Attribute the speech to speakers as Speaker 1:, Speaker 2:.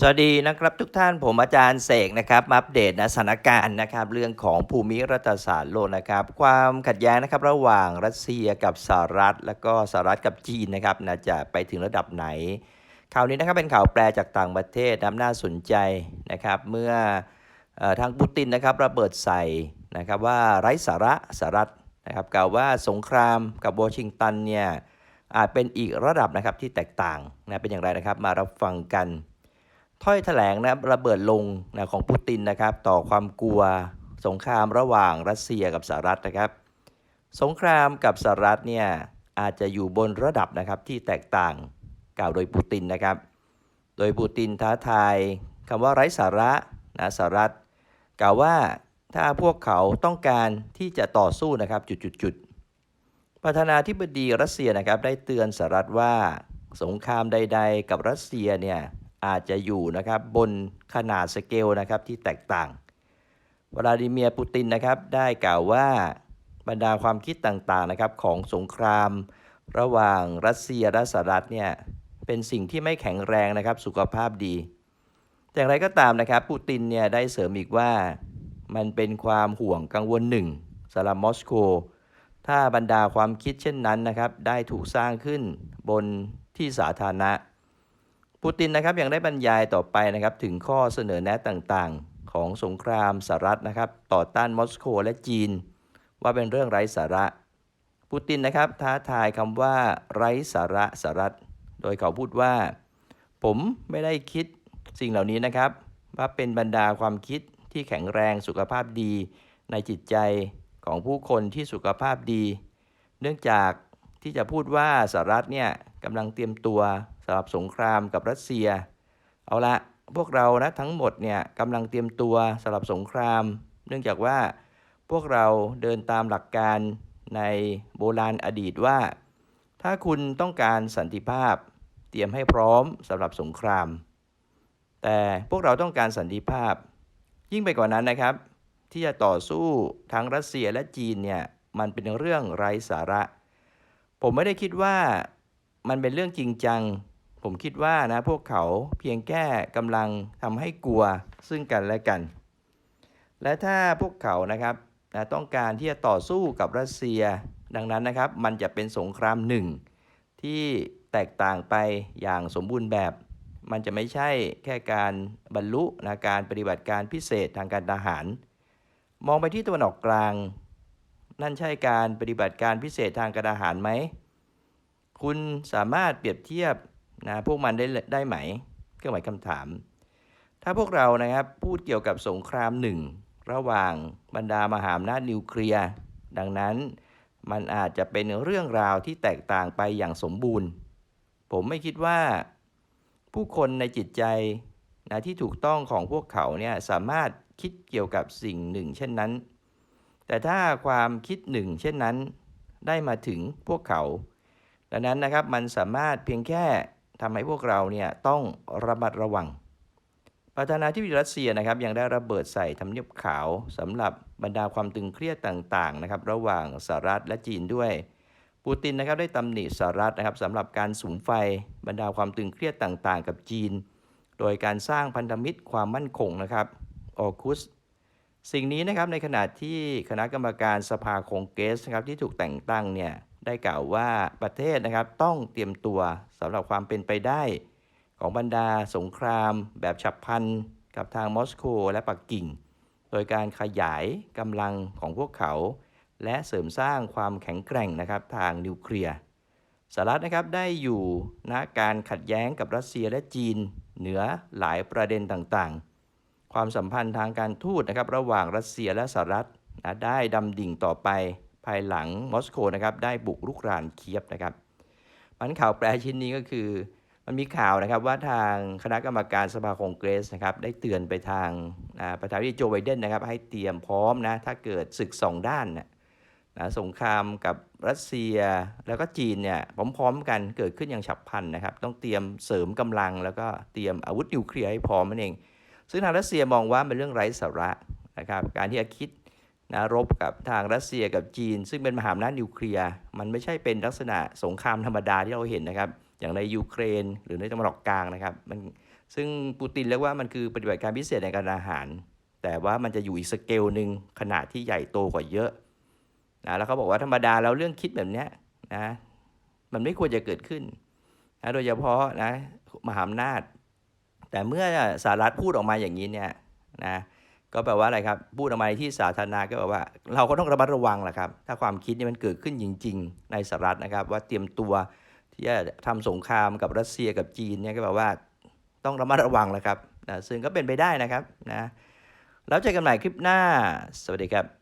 Speaker 1: สวัสดีนะครับทุกท่านผมอาจารย์เสกนะครับอัปเดตนะสถานการณ์นะครับเรื่องของภูมิรัฐศาสตร์โลกนะครับ ความขัดแย้งนะครับระหว่างรัสเซียกับสหรัฐ แล้วก็สหรัฐกับจีนนะครับนะจะไปถึงระดับไหนข่าวนี้นะครับเป็นข่าวแปลจากต่างประเทศนะน่าสนใจนะครับเมื่อเออทางปูตินนะครับระเบิดใส่นะครับว่าไร้สาระสหรัฐนะครับกล่าวว่าสงครามกับวอชิงตันเนี่ยอาจเป็นอีกระดับนะครับที่แตกต่างนะเป็นอย่างไรนะครับมารับฟังกัน ถ้อยแถลงนะระเบิดลงนะของปูตินนะครับ ต่อความกลัวสงครามระหว่างรัสเซียกับสหรัฐนะครับ สงครามกับสหรัฐเนี่ยอาจจะอยู่บนระดับนะครับที่แตกต่างกล่าวโดยปูตินนะครับ โดยปูตินท้าทายคำว่าไร้สาระนะสหรัฐกล่าวว่าถ้าพวกเขาต้องการที่จะต่อสู้นะครับจุดๆประธานาธิบดีรัสเซียนะครับได้เตือนสหรัฐว่าสงครามใด ๆ กับรัสเซียเนี่ย อาจจะอยู่นะครับบนขนาดสเกลนะครับที่แตกต่างวลาดิเมียร์ปูตินนะครับได้กล่าวว่าบรรดาความคิดต่างๆนะครับของสงคราม ระหว่างรัสเซียและสหรัฐเนี่ยเป็นสิ่งที่ไม่แข็งแรงนะครับสุขภาพดี แต่อย่างไรก็ตามนะครับปูตินเนี่ยได้เสริมอีกว่ามันเป็นความห่วงกังวลหนึ่งสำหรับมอสโก ถ้าบรรดาความคิดเช่นนั้นนะครับได้ถูกสร้างขึ้นบนที่สาธารณะ ปูตินนะครับยังได้บรรยายต่อไปนะครับถึงข้อเสนอแนะต่างๆ ของสงครามสหรัฐนะครับต่อต้านมอสโกและจีน ว่าเป็นเรื่องไร้สาระปูตินนะครับท้าทายคำว่าไร้สาระสหรัฐ โดยเขาพูดว่า ผมไม่ได้คิดสิ่งเหล่านี้นะครับ ว่าเป็นบรรดาความคิดที่แข็งแรงสุขภาพดี ในจิตใจของผู้คนที่สุขภาพดี เนื่องจากที่จะพูดว่าสหรัฐเนี่ยกำลังเตรียมตัว สำหรับสงครามกับรัสเซีย เอาละพวกเรานะทั้งหมดเนี่ยกำลังเตรียมตัวสำหรับสงคราม เนื่องจากว่าพวกเราเดินตามหลักการในโบราณอดีตว่า ถ้าคุณต้องการสันติภาพ เตรียมให้พร้อมสำหรับสงคราม แต่พวกเราต้องการสันติภาพ ยิ่งไปกว่านั้นนะครับ ที่จะต่อสู้ทั้งรัสเซียและจีนเนี่ยมันเป็นเรื่องไร้สาระ ผมไม่ได้คิดว่ามันเป็นเรื่องจริงจัง ผมคิดว่านะพวกเขาเพียงแค่กำลังทำให้กลัวซึ่งกันและกัน และถ้าพวกเขานะครับนะต้องการที่จะต่อสู้กับรัสเซีย ดังนั้นนะครับมันจะเป็นสงครามหนึ่งที่แตกต่างไปอย่างสมบูรณ์แบบ มันจะไม่ใช่แค่การบรรลุนะการปฏิบัติการพิเศษทางการทหาร มองไปที่ตะวันออกกลาง นั่นใช่การปฏิบัติการพิเศษทางการทหารไหม คุณสามารถเปรียบเทียบ นะพวกมันได้ได้ไหมเครื่องหมายคำถาม ถ้าพวกเรานะครับพูดเกี่ยวกับสงครามหนึ่งระหว่างบรรดามหาอำนาจนิวเคลียร์ดังนั้นมันอาจจะเป็นเรื่องราวที่แตกต่างไปอย่างสมบูรณ์ ผมไม่คิดว่า ผู้คนในจิตใจนะที่ถูกต้องของพวกเขาเนี่ยสามารถคิดเกี่ยวกับสิ่งหนึ่ง เช่นนั้น แต่ถ้าความคิดหนึ่ง เช่นนั้น ได้มาถึงพวกเขา ดังนั้นนะครับมันสามารถเพียงแค่ ทำให้พวกเราเนี่ยต้องระมัดระวัง ประธานาธิบดีรัสเซียนะครับยังได้ระเบิดใส่ทำเนียบขาวสำหรับบรรดาความตึงเครียดต่างๆนะครับระหว่างสหรัฐและจีนด้วย ปูตินนะครับได้ตำหนิสหรัฐนะครับสำหรับการสูญไฟบรรดาความตึงเครียดต่างๆ กับจีน โดยการสร้างพันธมิตรความมั่นคงนะครับออคุสสิ่งนี้นะครับในขณะที่คณะกรรมการสภาคองเกรสนะครับที่ถูกแต่งตั้งเนี่ย ได้กล่าวว่าประเทศนะครับต้องเตรียมตัวสำหรับความเป็นไปได้ ของบรรดาสงคราม แบบฉับพลัน กับทางมอสโกและปักกิ่ง โดยการขยายกำลังของพวกเขา และเสริมสร้างความแข็งแกร่งนะครับทางนิวเคลียร์สหรัฐนะครับได้อยู่ณการขัดแย้งกับรัสเซียและจีน เหนือหลายประเด็นต่างๆ ความสัมพันธ์ทางการทูตนะครับระหว่างรัสเซียและสหรัฐนะได้ดำดิ่งต่อไป ภายหลังมอสโกนะครับได้บุกรุกรานเคียบนะครับมันข่าวแปลชิ้นนี้ก็คือ มันมีข่าวนะครับว่าทางคณะกรรมการสภาคองเกรสนะครับได้เตือนไปทางประธานาธิบดีโจไบเดนนะครับให้เตรียมพร้อมนะถ้าเกิดศึกสองด้านนะสงครามกับรัสเซียแล้วก็จีนเนี่ยพร้อมๆกันเกิดขึ้นอย่างฉับพลันนะครับ ต้องเตรียมเสริมกำลัง แล้วก็เตรียมอาวุธนิวเคลียร์ให้พร้อมนั่นเอง ซึ่งทางรัสเซียมองว่าเป็นเรื่องไร้สาระนะครับการที่จะคิด นะรบกับทางรัสเซียกับจีน ซึ่งเป็นมหาอำนาจนิวเคลียร์มันไม่ใช่เป็นลักษณะสงครามธรรมดาที่เราเห็นนะครับ อย่างในยูเครน หรือในตะวันออกกลางนะครับมันซึ่งปูตินเรียกว่ามันคือปฏิบัติการพิเศษในการอาหาร แต่ว่ามันจะอยู่อีกสเกลหนึ่งขนาดที่ใหญ่โตกว่าเยอะนะแล้วเขาบอกว่าธรรมดาแล้วเรื่องคิดแบบนี้นะมันไม่ควรจะเกิดขึ้นนะโดยเฉพาะนะมหาอำนาจ แต่เมื่อสหรัฐพูดออกมาอย่างนี้เนี่ยนะ ก็แปลว่าอะไรครับพูดออกมาในที่สาธารณะก็แปลว่า เราก็ต้องระมัดระวังแหละครับ ถ้าความคิดนี้มันเกิดขึ้นจริง ๆ ในสหรัฐนะครับ ว่าเตรียมตัวที่จะทำสงครามกับรัสเซียกับจีนเนี่ยก็แปลว่าต้องระมัดระวังแหละครับนะซึ่งก็เป็นไปได้นะครับนะแล้วเจอกันใหม่คลิปหน้า สวัสดีครับ